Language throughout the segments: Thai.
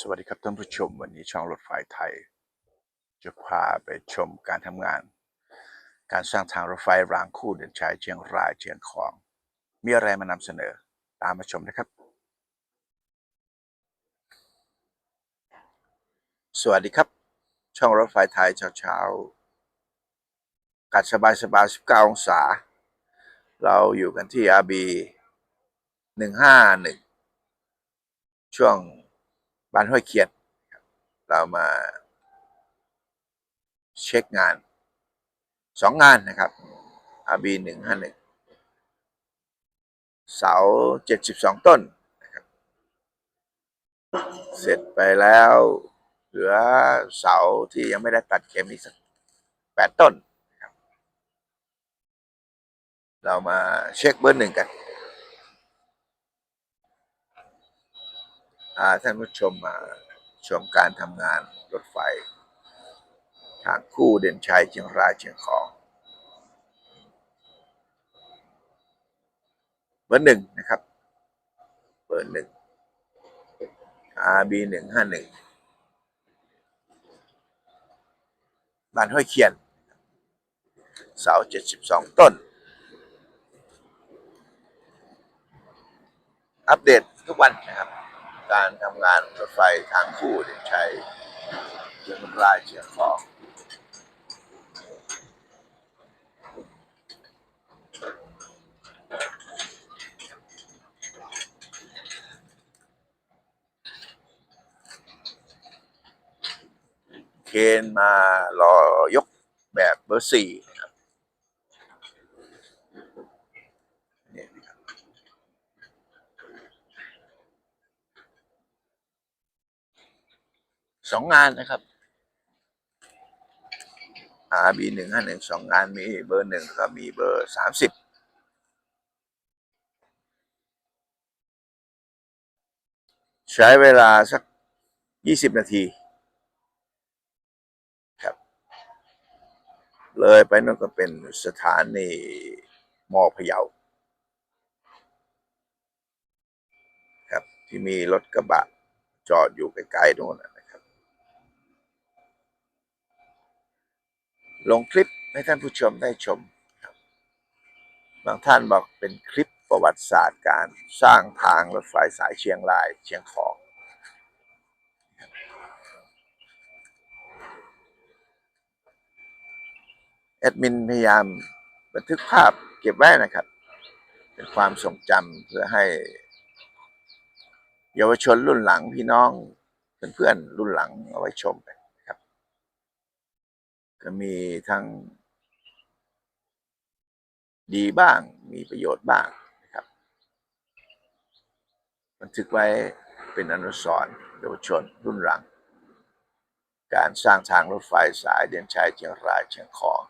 สวัสดีครับท่านผู้ชม วันนี้ช่องรถไฟไทย จะพาไปชมการทำงาน การสร้างทางรถไฟรางคู่เดินชายเชียงรายเชียงของ มีอะไรมานำเสนอตามมาชมนะครับ สวัสดีครับ ช่องรถไฟไทยเช้าๆกัดสบายสบาย19 องศา เราอยู่กันที่ RB 151 ช่วง บ้านห้วยเขียดเรามาเช็คงานสองงานนะครับ RB หนึ่งห้าหนึ่งเสาเจ็ดสิบสองต้นนะครับ เสร็จไปแล้วเหลือเสาที่ยังไม่ได้ตัดเข็มอีกสักแปดต้น เรามาเช็คเบอร์หนึ่งกัน พาท่านผู้ชมมาชมการทำงานรถไฟ ทางคู่เด่นชัยเชียงรายเชียงของเบอร์หนึ่งนะครับ เบอร์หนึ่ง RB หนึ่งห้าหนึ่งบ้านห้วยเขียน เสาเจ็ดสิบสองต้น อัปเดตทุกวันนะครับ การทำงานรถไฟทางคู่เด่นชัยเชียงรายเชียงของเคนมารอยกแบบเบอร์สี่นะครับนี่นะครับ ส องงานนะครับ RB หนึ่งห้าหนึ่งสองงานมีเบอร์หนึ่งก็มีเบอร์สามสิบใช้เวลาสักยี่สิบนาทีครับ เลยไปนั่นก็เป็นสถานีมอพะเยาครับที่มีรถกระบะจอดอยู่ใกล้ๆโน่นนะนะครับ ลงคลิปให้ท่านผู้ชมได้ชมครับบางท่านบอกเป็นคลิปประวัติศาสตร์การสร้างทางรถไฟสายเชียงรายเชียงของแอดมินพยายามบันทึกภาพเก็บไว้นะครับ เป็นความทรงจำเพื่อให้ เยาวชนรุ่นหลังพี่น้องเพื่อนๆรุ่นหลังเอาไว้ชมกันนะครับ ก็มีทั้งดีบ้าง มีประโยชน์บ้างนะครับบันทึกไว้เป็นอนุสรณ์เยาวชนรุ่นหลัง การสร้างทางรถไฟสายเดียนชัยเชียงรายเชียงของ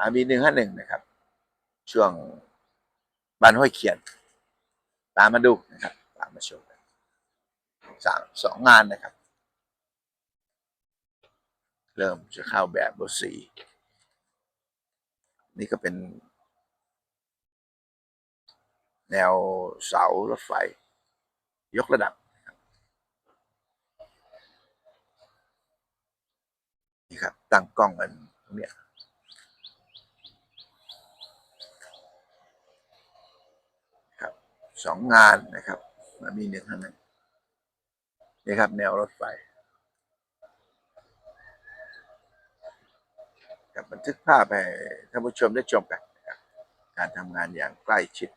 อาบีหนึ่งห้าหนึ่งนะครับ ช่วงบ้านห้วยเขียน ตามมาดูนะครับ ตามมาชมสามสองงานนะครับ เริ่มจะเข้าแบบเบอร์สี่นี่ก็เป็น แนวเสารถไฟ ยกระดับนี่ครับ ตั้งกล้องกันตรงเนี้ยครับสองงานนะครับมามีหนึ่งข้างนึงนี่ครับ แนวรถไฟ กับบันทึกภาพให้ท่านผู้ชมได้ชมกันการทำงานอย่างใกล้ชิด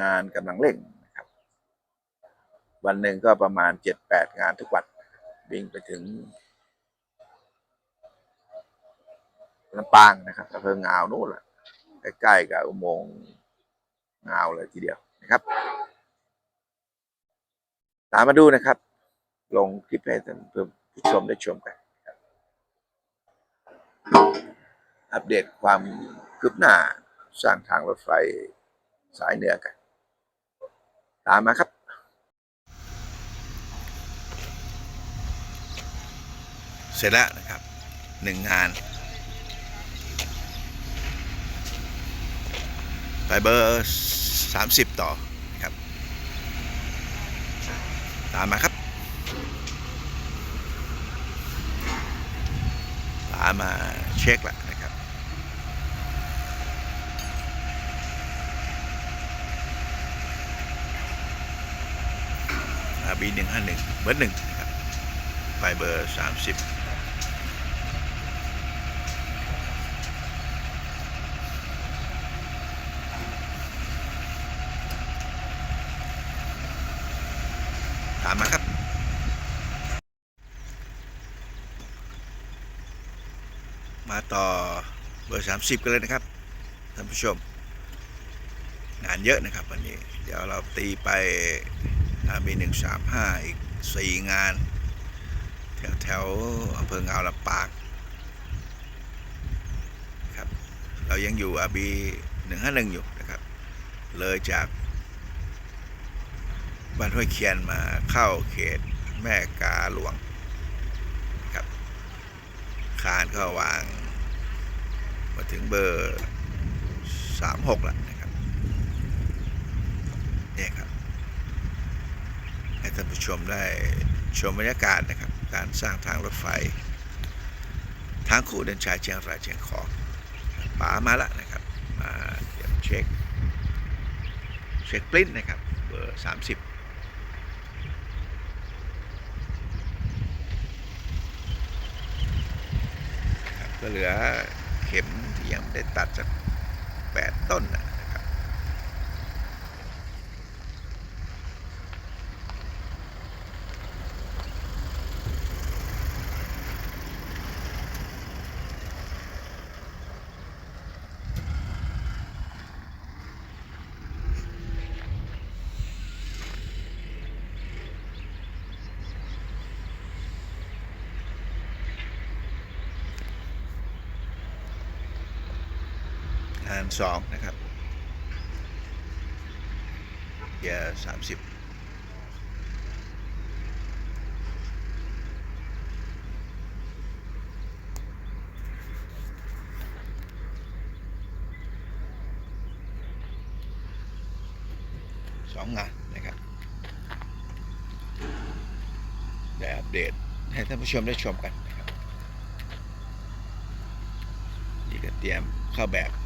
งานกำลังเร่งนะครับ วันหนึ่งก็ประมาณเจ็ดแปดงานทุกวันวิ่งไปถึงลำปางนะครับอำเภองาวนู่นแหละใกล้ๆกับอุโมงค์งาวเลยทีเดียวนะครับ ตามมาดูนะครับ ลงคลิปให้ท่านผู้ชมได้ชมกัน อัปเดตความคืบหน้าสร้างทางรถไฟสายเหนือกัน ตามมาครับเสร็จแล้วนะครับหนึ่งงาน ไปเบอร์สสามิบต่อ ตามมาครับ ตามมาเช็คละนะครับบีหนึ่งห้าหนึ่งเบอร์หนึ่งนะครับไปเบอร์สามสิบามมาครับมาต่อเบอร์สามสิบกันเลยนะครับท่านผู้ชม งานเยอะนะครับวันนี้ เดี๋ยวเราตีไปมีหนึ่งสามห้าอีกสี่งาน แถวแถวอำเภอเงาลำปางครับ เรายังอยู่อาบีหนึ่งห้าหนึ่งอยู่นะครับ เลยจาก บ้านห้วยเคียนมาเข้าเขตแม่กาหลวงครับ คานก็วาง มาถึงเบอร์สามหกแล้วนะครับนี่ครับให้ท่านผู้ชมได้ชมบรรยากาศนะครับ การสร้างทางรถไฟ ทางคู่เดินชายเชียงรายเชียงของป๋ามาแล้วนะครับ มาเดี๋ยวเช็ค เช็คปลิ้นนะครับ เบอร์สามสิบ ก็เหลือเข็มที่ยังไม่ได้ตัดสักแปดต้นนะ ครับงานสองนะครับเกียร์สามสิบสองงานนะครับได้อัปเดตให้ท่านผู้ชมได้ชมกันนะครับนี่ก็เตรียมเข้าแบบ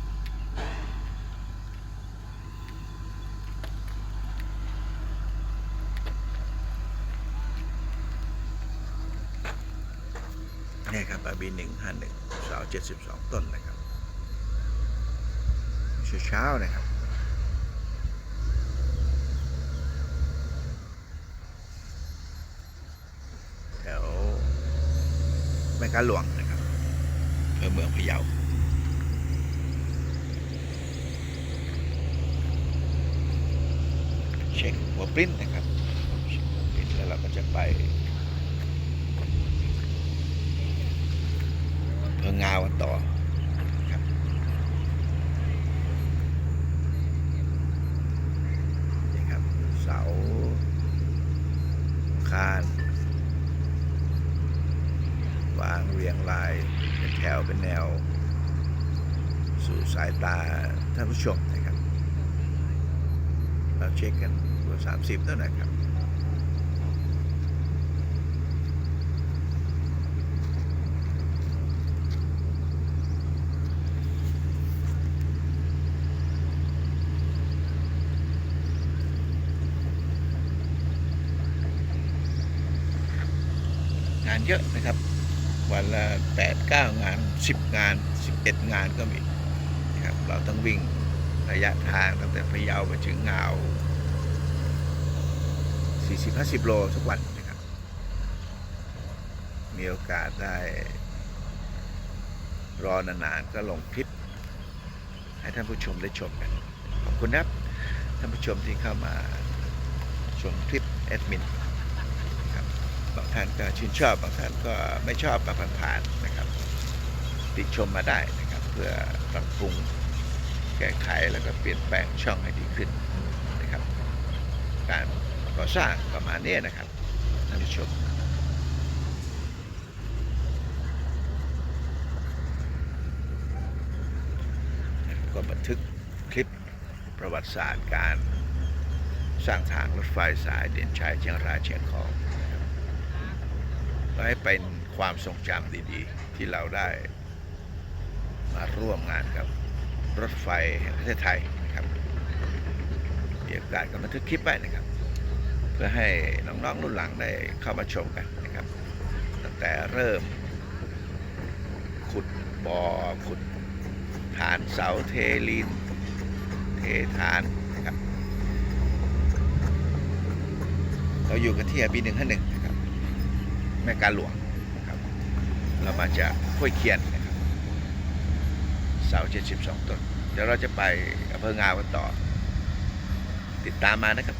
นี่ครับอาบีหนึ่งห้าหนึ่งเสาเจ็ดสิบสองต้นนะครับเช้าๆนะครับแถวแม่กาหลวงนะครับอำเภอเมืองพะเยาเช็คหัวปริ้นนะครับเช็คหัวปริ้นแล้วเราก็จะไป เพิ่ งงาวันต่อครับนี่ครับเสาคานวางเรียงรายเป็นแถวเป็นแนว สู่สายตาท่านผู้ชมนะครับ เราเช็คกันเบอร์สามสิบนั่นนะครับ เยอะนะครับ วันละแปดเก้างาน10งาน11งานก็มีนะครับเราต้องวิ่งระยะทางตั้งแต่พะเยาไปถึงงาว40-50โลทุกวันนะครับ มีโอกาสได้รอนานๆก็ลงคลิป ให้ท่านผู้ชมได้ชมกัน ขอบคุณครับ ท่านผู้ชมที่เข้ามาชมคลิปแอดมิน ท่านก็ชื่นชอบบางท่านก็ไม่ชอบมาผ่านๆนะครับ ติชมมาได้นะครับ เพื่อปรับปรุงแก้ไขแล้วก็เปลี่ยนแปลงช่องให้ดีขึ้นนะครับ การก่อสร้างประมาณนี้นะครับท่านผู้ชมก็บันทึกคลิปประวัติศาสตร์การสร้างทางรถไฟสายเด่นชัยเชียงรายเชียงของ นะครับก็ให้เป็นความทรงจำดีๆ ที่เราได้มาร่วมงานกับรถไฟแห่งประเทศไทยนะครับมีโอกาสก็บันทึกคลิปไว้นะครับ เพื่อให้น้องๆรุ่นหลังได้เข้ามาชมกันนะครับ ตั้งแต่เริ่ม ขุดบ่อขุดฐานเสาเทลิน เทฐานนะครับ เราอยู่กันที่ปีหนึ่งห้าหนึ่ง แม่การหลวงนะครับ เรามาจากห้วยเคียนนะครับเสาเจ็ดสิบสองต้น เดี๋ยวเราจะไปอำเภองาวกันต่อ ติดตามมานะครับ